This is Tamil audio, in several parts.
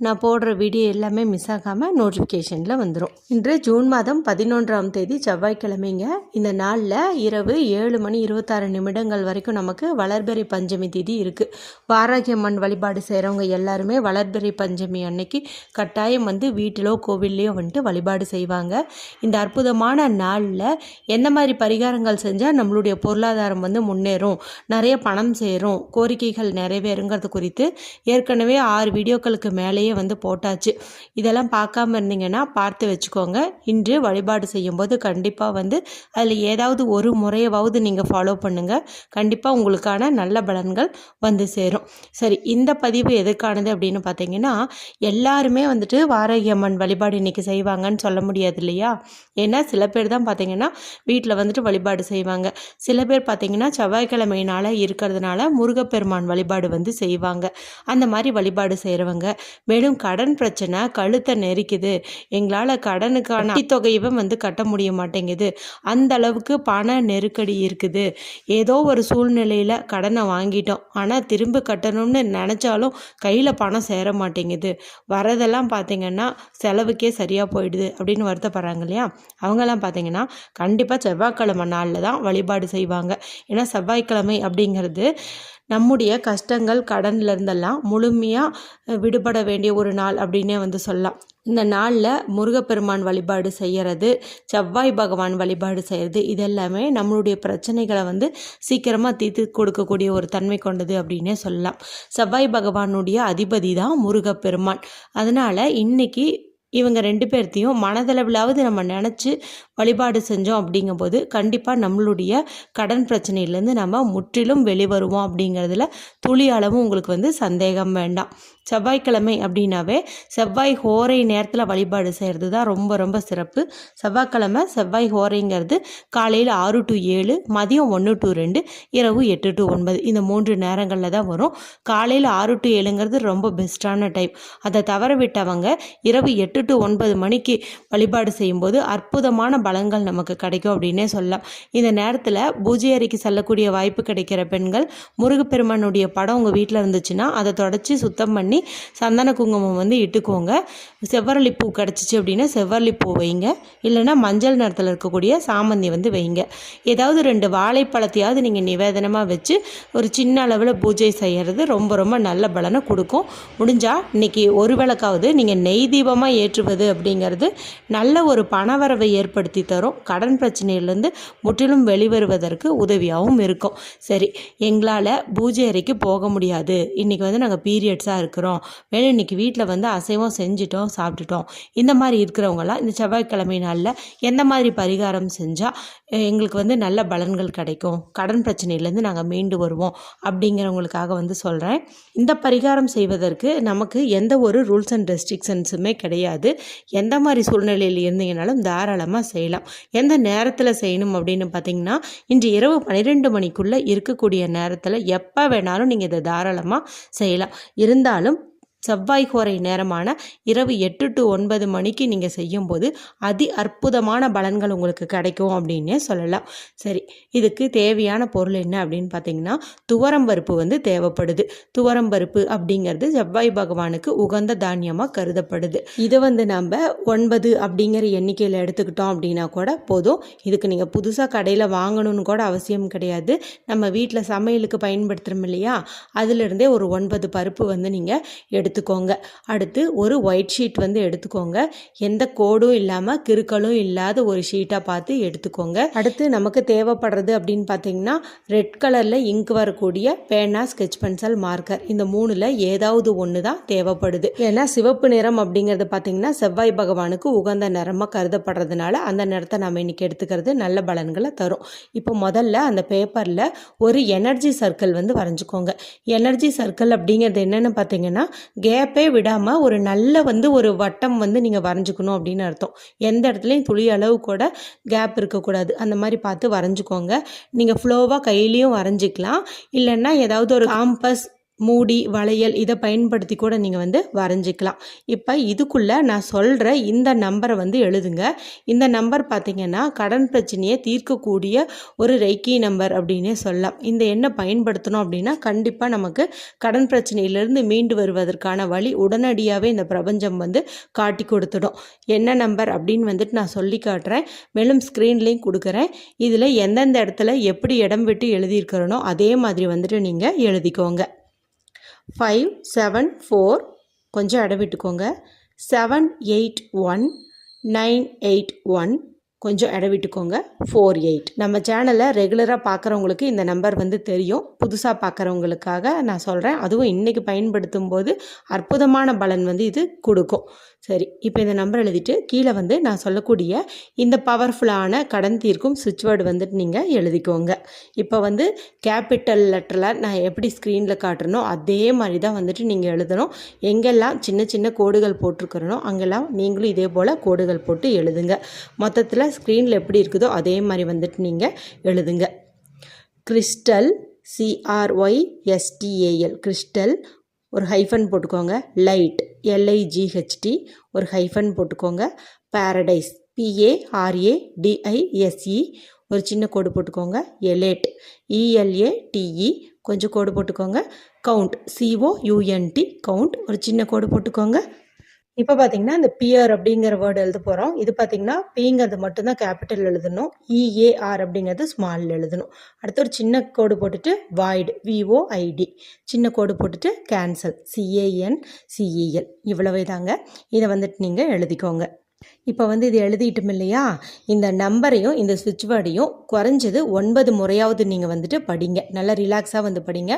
நான் போடுற வீடியோ எல்லாமே மிஸ் ஆகாமல் நோட்டிஃபிகேஷனில் வந்துடும் இன்று ஜூன் மாதம் பதினொன்றாம் தேதி செவ்வாய்க்கிழமைங்க. இந்த நாளில் இரவு ஏழு மணி இருபத்தாறு நிமிடங்கள் வரைக்கும் நமக்கு வளர்பெறி பஞ்சமி திதி இருக்குது வாராகியம்மன் வழிபாடு செய்கிறவங்க எல்லாருமே வளர்பெறி பஞ்சமி அன்னைக்கு கட்டாயம் வந்து வீட்டிலோ கோவில்லையோ வந்துட்டு வழிபாடு செய்வாங்க. இந்த அற்புதமான நாளில் எந்த மாதிரி பரிகாரங்கள் செஞ்சால் நம்மளுடைய பொருளாதாரம் வந்து முன்னேறும் நிறைய பணம் சேரும் கோரிக்கைகள் நிறைவேறுங்கிறது குறித்து ஏற்கனவே ஆறு வீடியோக்களுக்கு மேலே மேலேயே வந்து போட்டாச்சு. இதெல்லாம் பார்க்காம இருந்தீங்கன்னா பார்த்து வச்சுக்கோங்க. இன்று வழிபாடு செய்யும்போது கண்டிப்பாக வந்து அதில் ஏதாவது ஒரு முறையவாவது நீங்கள் ஃபாலோ பண்ணுங்கள் கண்டிப்பாக உங்களுக்கான நல்ல பலன்கள் வந்து சேரும். சரி இந்த பதிவு எதுக்கானது அப்படின்னு பார்த்தீங்கன்னா எல்லாருமே வந்துட்டு வாரகியம்மன் வழிபாடு இன்றைக்கி செய்வாங்கன்னு சொல்ல முடியாது இல்லையா? ஏன்னா சில பேர் தான் பார்த்தீங்கன்னா வீட்டில் வந்துட்டு வழிபாடு செய்வாங்க. சில பேர் பார்த்தீங்கன்னா செவ்வாய்க்கிழமையினால் இருக்கிறதுனால முருகப்பெருமான் வழிபாடு வந்து செய்வாங்க. அந்த மாதிரி வழிபாடு செய்கிறவங்க மேலும் கடன் பிரச்சனை கழுத்தை நெரிக்குது. எங்களால் கடனுக்கான தொகையவே வந்து கட்ட முடிய மாட்டேங்குது. அந்த அளவுக்கு பண நெருக்கடி இருக்குது. ஏதோ ஒரு சூழ்நிலையில் கடனை வாங்கிட்டோம். ஆனால் திரும்ப கட்டணும்னு நினச்சாலும் கையில் பணம் சேர மாட்டேங்குது. வரதெல்லாம் பார்த்திங்கன்னா செலவுக்கே சரியாக போயிடுது அப்படின்னு வருத்தப்படுறாங்க இல்லையா? அவங்கெல்லாம் பார்த்தீங்கன்னா கண்டிப்பாக செவ்வாய்க்கிழமை நாளில் தான் வழிபாடு செய்வாங்க. ஏன்னா செவ்வாய்க்கிழமை அப்படிங்கிறது நம்முடைய கஷ்டங்கள் கடன்ல இருந்தெல்லாம் முழுமையாக விடுபட வேண்டிய ஒரு நாள் அப்படின்னே வந்து சொல்லலாம். இந்த நாளில் முருகப்பெருமான் வழிபாடு செய்கிறது செவ்வாய் பகவான் வழிபாடு செய்கிறது இதெல்லாமே நம்மளுடைய பிரச்சனைகளை வந்து சீக்கிரமாக தீர்த்து கொடுக்கக்கூடிய ஒரு தன்மை கொண்டது அப்படின்னே சொல்லலாம். செவ்வாய் பகவானுடைய அதிபதி தான் முருகப்பெருமான். அதனால் இன்னைக்கு இவங்க ரெண்டு பேர்த்தையும் மனதளவிலாவது நம்ம நினச்சி வழிபாடு செஞ்சோம் அப்படிங்கும்போது கண்டிப்பாக நம்மளுடைய கடன் பிரச்சனையிலேருந்து நம்ம முற்றிலும் வெளிவருவோம் அப்படிங்கிறதுல துளி அளவும் உங்களுக்கு வந்து சந்தேகம் வேண்டாம். செவ்வாய்க்கிழமை அப்படின்னாவே செவ்வாய் ஹோரை நேரத்தில் வழிபாடு செய்கிறது தான் ரொம்ப ரொம்ப சிறப்பு. செவ்வாய்க்கிழமை செவ்வாய் ஹோரைங்கிறது காலையில் ஆறு டு ஏழு மதியம் ஒன்று டு ரெண்டு இரவு எட்டு டு ஒன்பது இந்த மூன்று நேரங்களில் தான் வரும். காலையில் ஆறு டு ஏழுங்கிறது ரொம்ப பெஸ்ட்டான டைம். அதை தவற விட்டவங்க இரவு எட்டு டு ஒன்பது மணிக்கு வழிபாடு செய்யும்போது அற்புதமான பலங்கள் நமக்கு கிடைக்கும் அப்படின்னே சொல்லலாம். இந்த நேரத்தில் பூஜை அறைக்கு செல்லக்கூடிய வாய்ப்பு கிடைக்கிற பெண்கள் முருகப்பெருமானுடைய படம் உங்கள் வீட்டில் இருந்துச்சுன்னா அதை தொடச்சி சுத்தம் பண்ணி சந்தன குங்குமம் வந்து இட்டுக்கோங்க. செவ்வரளி பூ கிடச்சிச்சு அப்படின்னா செவ்வரளி பூ வைங்க. இல்லைன்னா மஞ்சள் நிறத்தில் இருக்கக்கூடிய சாமந்தி வந்து வைங்க. ஏதாவது ரெண்டு வாழைப்பழத்தையாவது நீங்கள் நிவேதனமாக வச்சு ஒரு சின்ன அளவில் பூஜை செய்கிறது ரொம்ப ரொம்ப நல்ல பலனை கொடுக்கும். முடிஞ்சால் இன்றைக்கி ஒரு விளக்காவது நீங்கள் நெய் தீபமாக ஏற்றுவது அப்படிங்கிறது நல்ல ஒரு பணவரவை ஏற்படுத்தி தரும். கடன் பிரச்சனையிலேருந்து முற்றிலும் வெளிவருவதற்கு உதவியாகவும் இருக்கும். சரி எங்களால் பூஜை அறைக்கு போக முடியாது. இன்றைக்கி வந்து நாங்கள் பீரியட்ஸாக இருக்கிறோம். மேலும் இன்றைக்கி வீட்டில் வந்து அசைவம் செஞ்சுட்டோம் சாப்பிட்டுட்டோம். இந்த மாதிரி இருக்கிறவங்களாம் இந்த செவ்வாய்க்கிழமை நாளில் எந்த மாதிரி பரிகாரம் செஞ்சால் எங்களுக்கு வந்து நல்ல பலன்கள் கிடைக்கும். கடன் பிரச்சனையிலேருந்து நாங்கள் மீண்டு வருவோம் அப்படிங்கிறவங்களுக்காக வந்து சொல்கிறேன் இந்த பரிகாரம் செய்வதற்கு நமக்கு எந்த ஒரு ரூல்ஸ் அண்ட் ரெஸ்ட்ரிக்ஷன்ஸுமே கிடையாது. எந்த மாதிரி சூழ்நிலையில் இருந்தீங்கனாலும் தாராளமாக செய்யலாம். எந்த நேரத்தில் செய்யணும் அப்படின்னு பார்த்தீங்கன்னா இன்று இரவு பன்னிரெண்டு மணிக்குள்ளே இருக்கக்கூடிய நேரத்தில் எப்போ வேணாலும் நீங்கள் இதை தாராளமாக செய்யலாம். இருந்தாலும் செவ்வாய் கோரை நேரமான இரவு எட்டு டு ஒன்பது மணிக்கு நீங்கள் செய்யும்போது அதி அற்புதமான பலன்கள் உங்களுக்கு கிடைக்கும் அப்படின்னே சொல்லலாம். சரி இதுக்கு தேவையான பொருள் என்ன அப்படின்னு பார்த்தீங்கன்னா துவரம்பருப்பு வந்து தேவைப்படுது. துவரம்பருப்பு அப்படிங்கிறது செவ்வாய் பகவானுக்கு உகந்த தானியமாக கருதப்படுது. இதை வந்து நம்ம ஒன்பது அப்படிங்கிற எண்ணிக்கையில் எடுத்துக்கிட்டோம் அப்படின்னா கூட போதும். இதுக்கு நீங்கள் புதுசாக கடையில் வாங்கணும்னு கூட அவசியம் கிடையாது. நம்ம வீட்டில் சமையலுக்கு பயன்படுத்துகிறோம் இல்லையா? அதிலிருந்தே ஒரு ஒன்பது பருப்பு வந்து நீங்கள் எடுத்து எடுத்துக்கோங்க. அடுத்து ஒரு ஒயிட் ஷீட் வந்து எடுத்துக்கோங்க. எந்த கோடும் இல்லாமல் கிறுக்களும் இல்லாத ஒரு ஷீட்டாக பார்த்து எடுத்துக்கோங்க. அடுத்து நமக்கு தேவைப்படுறது அப்படின்னு பார்த்தீங்கன்னா ரெட் கலரில் இங்க் வரக்கூடிய பேனா ஸ்கெச் பென்சில் மார்க்கர் இந்த மூணில் ஏதாவது ஒன்று தான் தேவைப்படுது. ஏன்னா சிவப்பு நிறம் அப்படிங்கிறது பார்த்தீங்கன்னா செவ்வாய் பகவானுக்கு உகந்த நிறமாக கருதப்படுறதுனால அந்த நிறத்தை நம்ம இன்றைக்கி எடுத்துக்கிறது நல்ல பலன்களை தரும். இப்போ முதல்ல அந்த பேப்பரில் ஒரு எனர்ஜி சர்க்கிள் வந்து வரைஞ்சிக்கோங்க. எனர்ஜி சர்க்கிள் அப்படிங்கிறது என்னென்னு பார்த்தீங்கன்னா கேப்பே விடாமல் ஒரு நல்ல வந்து ஒரு வட்டம் வந்து நீங்கள் வரைஞ்சிக்கணும் அப்படின்னு அர்த்தம். எந்த இடத்துலையும் துளி அளவு கூட கேப் இருக்கக்கூடாது. அந்த மாதிரி பார்த்து வரைஞ்சிக்கோங்க. நீங்கள் ஃப்ளோவாக கையிலையும் வரைஞ்சிக்கலாம். இல்லைன்னா ஏதாவது ஒரு காம்பஸ் மூடி வளையல் இதை பயன்படுத்தி கூட நீங்கள் வந்து வரைஞ்சிக்கலாம். இப்போ இதுக்குள்ளே நான் சொல்கிற இந்த நம்பரை வந்து எழுதுங்க. இந்த நம்பர் பார்த்திங்கன்னா கடன் பிரச்சனையை தீர்க்கக்கூடிய ஒரு ரெய்கி நம்பர் அப்படின்னே சொல்லலாம். இந்த எண்ணை பயன்படுத்தணும் அப்படின்னா கண்டிப்பாக நமக்கு கடன் பிரச்சனையிலேருந்து மீண்டு வருவதற்கான வழி உடனடியாகவே இந்த பிரபஞ்சம் வந்து காட்டி கொடுத்துடும். என்ன நம்பர் அப்படின்னு வந்துட்டு நான் சொல்லி காட்டுறேன். மேலும் ஸ்க்ரீன்லேயும் கொடுக்குறேன். இதில் எந்தெந்த இடத்துல எப்படி இடம் விட்டு எழுதியிருக்கிறனோ அதே மாதிரி வந்துட்டு நீங்கள் எழுதிக்கோங்க. ஃபைவ் செவன் ஃபோர் கொஞ்சம் இடவிட்டுக்கோங்க விட்டுக்கோங்க seven eight one nine eight one கொஞ்சம் இடவிட்டுக்கோங்க விட்டுக்கோங்க ஃபோர் எயிட் நம்ம சேனலை ரெகுலராக பார்க்குறவங்களுக்கு இந்த நம்பர் வந்து தெரியும். புதுசாக பார்க்குறவங்களுக்காக நான் சொல்கிறேன் அதுவும் இன்றைக்கி பயன்படுத்தும் போது அற்புதமான பலன் வந்து இது கொடுக்கும். சரி இப்போ இந்த நம்பர் எழுதிட்டு கீழே வந்து நான் சொல்லக்கூடிய இந்த பவர்ஃபுல்லான கடன் தீர்க்கும் சுவிட்ச் வேர்டு வந்துட்டு நீங்கள் எழுதிக்கோங்க. இப்போ வந்து கேபிட்டல் லெட்டரில் நான் எப்படி ஸ்க்ரீனில் காட்டுறனோ அதே மாதிரி தான் வந்துட்டு நீங்கள் எழுதணும். எங்கெல்லாம் சின்ன சின்ன கோடுகள் போட்டிருக்கிறனோ அங்கெல்லாம் நீங்களும் இதே போல் கோடுகள் போட்டு எழுதுங்க. மொத்தத்தில் ஸ்க்ரீனில் எப்படி இருக்குதோ அதே மாதிரி வந்துட்டு நீங்கள் எழுதுங்க. Crystal C R Y S T A L crystal ஒரு ஹைஃபன் போட்டுக்கோங்க light L I G H T ஒரு ஹைஃபன் போட்டுக்கோங்க. Paradise P A R A D I S E ஒரு சின்ன கோடு போட்டுக்கோங்க. எலேட் இஎல்ஏ டிஇ கொஞ்சம் கோடு போட்டுக்கோங்க. கவுண்ட் சிஓ யூஎன்டி கவுண்ட் ஒரு சின்ன கோடு போட்டுக்கோங்க. இப்போ பார்த்தீங்கன்னா இந்த பியர் அப்படிங்கிற வேர்டு எழுத போகிறோம் இது பார்த்தீங்கன்னா பிங்கிறது மட்டும்தான் கேபிட்டல் எழுதணும். இஏஆர் அப்படிங்கிறது ஸ்மால் எழுதணும். அடுத்து ஒரு சின்ன கோடு போட்டுட்டு வாய்டு விஓஐடி சின்ன கோடு போட்டுட்டு கேன்சல் சிஏஎன் சிஇஎல் இவ்வளவே தாங்க. இதை வந்துட்டு நீங்கள் எழுதிக்கோங்க. இப்போ வந்து இது எழுதிட்டோம் இல்லையா? இந்த நம்பரையும் இந்த சுவிட்ச் வேர்டையும் குறைஞ்சது ஒன்பது முறையாவது நீங்கள் வந்துட்டு படிங்க. நல்லா ரிலாக்ஸாக வந்து படிங்க.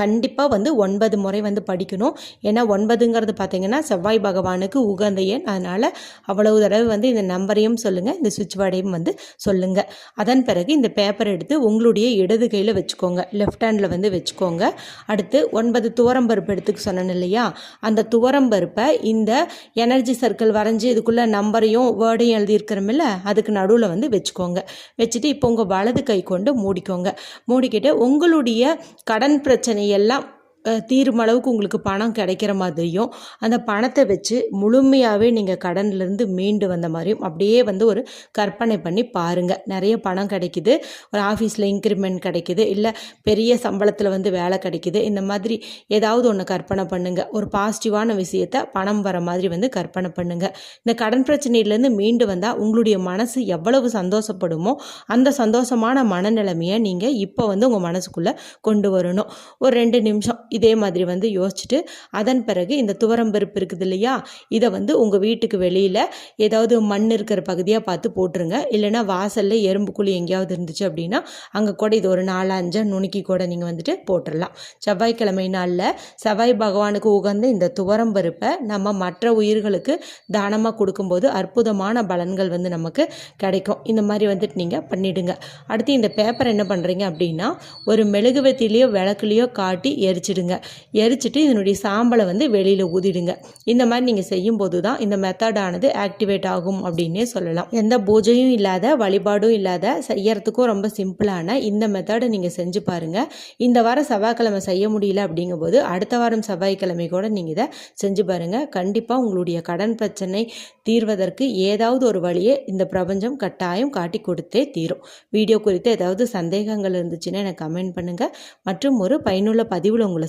கண்டிப்பாக வந்து ஒன்பது முறை வந்து படிக்கணும். ஏன்னா ஒன்பதுங்கிறது பார்த்தீங்கன்னா செவ்வாய் பகவானுக்கு உகந்த எண். அதனால் அவ்வளவு தடவை வந்து இந்த நம்பரையும் சொல்லுங்கள் இந்த சுவிட்ச் வேர்டையும் வந்து சொல்லுங்கள் அதன் பிறகு இந்த பேப்பர் எடுத்து உங்களுடைய இடது கையில் வச்சுக்கோங்க. லெஃப்ட் ஹேண்டில் வந்து வச்சுக்கோங்க. அடுத்து ஒன்பது துவரம்பருப்பு எடுத்துக்க சொன்னேன் இல்லையா? அந்த துவரம்பருப்பை இந்த எனர்ஜி சர்க்கிள் வரைஞ்சி இதுக்குள்ளே நம்பரையும் வேர்டையும் எழுதியிருக்கிறமில்ல அதுக்கு நடுவில் வந்து வச்சுக்கோங்க. வச்சுட்டு இப்போ உங்கள் வலது கை கொண்டு மூடிக்கோங்க. மூடிக்கிட்டு உங்களுடைய கடன் பிரச்சனை எல்லாம் தீரும் அளவுக்கு உங்களுக்கு பணம் கிடைக்கிற மாதிரியும் அந்த பணத்தை வச்சு முழுமையாகவே நீங்கள் கடன்லேருந்து மீண்டு வந்த மாதிரியும் அப்படியே வந்து ஒரு கற்பனை பண்ணி பாருங்கள் நிறைய பணம் கிடைக்குது ஒரு ஆஃபீஸில் இன்க்ரிமெண்ட் கிடைக்குது இல்லை பெரிய சம்பளத்தில் வந்து வேலை கிடைக்குது இந்த மாதிரி ஏதாவது ஒன்று கற்பனை பண்ணுங்கள் ஒரு பாசிட்டிவான விஷயத்த பணம் வர மாதிரி வந்து கற்பனை பண்ணுங்கள் இந்த கடன் பிரச்சனையிலேருந்து மீண்டு வந்தால் உங்களுடைய மனசு எவ்வளவு சந்தோஷப்படுமோ அந்த சந்தோஷமான மனநிலைமையை நீங்கள் இப்போ வந்து உங்கள் மனசுக்குள்ளே கொண்டு வரணும். ஒரு ரெண்டு நிமிஷம் இதே மாதிரி வந்து யோசிச்சுட்டு அதன் பிறகு இந்த துவரம்பருப்பு இருக்குது இல்லையா இதை வந்து உங்கள் வீட்டுக்கு வெளியில் ஏதாவது மண் இருக்கிற பகுதியாக பார்த்து போட்டுருங்க. இல்லைன்னா வாசலில் எறும்புக்குழி எங்கேயாவது இருந்துச்சு அப்படின்னா அங்கே கூட இது ஒரு நாலு அஞ்சாக நுணுக்கி கூட நீங்கள் வந்துட்டு போட்டுடலாம் செவ்வாய்க்கிழமை நாளில் செவ்வாய் பகவானுக்கு உகந்த இந்த துவரம்பருப்பை நம்ம மற்ற உயிர்களுக்கு தானமாக கொடுக்கும்போது அற்புதமான பலன்கள் வந்து நமக்கு கிடைக்கும். இந்த மாதிரி வந்துட்டு நீங்கள் பண்ணிடுங்க. அடுத்து இந்த பேப்பர் என்ன பண்ணுறீங்க அப்படின்னா ஒரு மெழுகுவத்திலேயோ விளக்குலேயோ காட்டி எரிச்சிடுங்க. எரிச்சிடுங்க எரிச்சிட்டு இதனுடைய சாம்பலை வந்து வெளியில் ஊதிடுங்க. இந்த மாதிரி நீங்கள் செய்யும்போது தான் இந்த மெத்தடானது ஆக்டிவேட் ஆகும் அப்படின்னே சொல்லலாம். எந்த பூஜையும் இல்லாத வழிபாடும் இல்லாத செய்யறதுக்கும் ரொம்ப சிம்பிளான இந்த மெத்தடை நீங்கள் செஞ்சு பாருங்கள் இந்த வாரம் செவ்வாய்க்கிழமை செய்ய முடியல அப்படிங்கும்போது அடுத்த வாரம் செவ்வாய்க்கிழமை கூட நீங்கள் இதை செஞ்சு பாருங்கள் கண்டிப்பாக உங்களுடைய கடன் பிரச்சனை தீர்வதற்கு ஏதாவது ஒரு வழியை இந்த பிரபஞ்சம் கட்டாயம் காட்டி கொடுத்தே தீரும். வீடியோ குறித்து ஏதாவது சந்தேகங்கள் இருந்துச்சுன்னா எனக்கு கமெண்ட் பண்ணுங்கள் மற்றும் ஒரு பயனுள்ள பதிவில் உங்களை